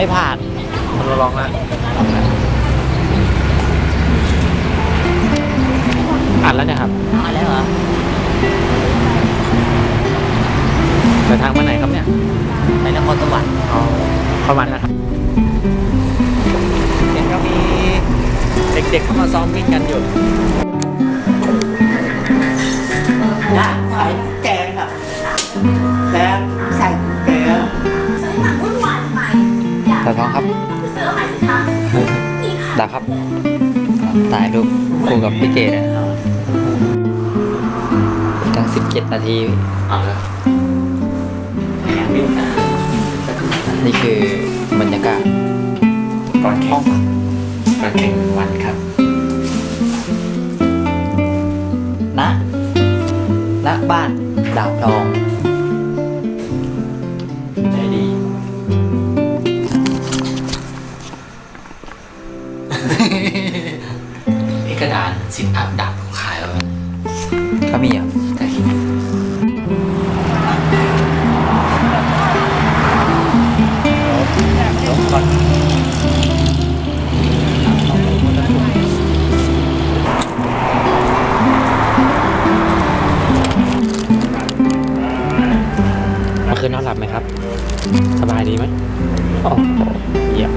ไม่ผ่านเราลองละอัดแล้วเนี่ยครับมาแล้วเหรอเดินทางมาไหนครับเนี่ยไปนครสวรรค์เอาเข้ามานะครับเห็นก็มีเด็กๆเข้ามาซ้อมวิ่งกันอยู่ย่าขายแกงอะแกงใส่แกงตาทองครับดาครับถ่ายรูปคู่กับพี่เกดนะตั้งสิบเจ็ดนาทีเอาละนี่คือบรรยากาศก่อนแข่งก่อนแข่งวันครับณณบ้านดาวทอง กระดานสินอัพดับขายแล้วเขามีอะแต่เมื่อคืนนอนหลับไหมครับ สบายดีไหมโอ้โหเยี่ยม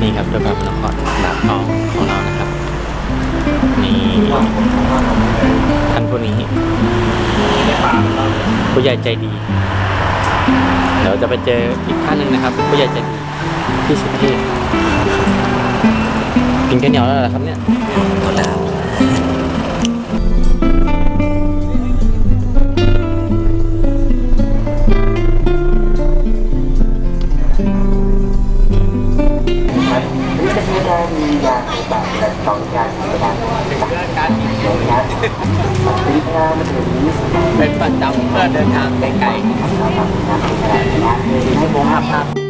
นี่ครับด้วยความนครดาวทองของเรานะครับนี่ ท่านผู้นี้ผู้ใหญ่ใจดี เดี๋ยวจะไปเจออีกท่านหนึ่งนะครับ ผู้ใหญ่ใจดีพี่สุเทพกินข้าวเหนียวแล้วเหรอครับเนี่ย เป็นประจำเพื่อเดินทางไกลๆที่ผมภาพ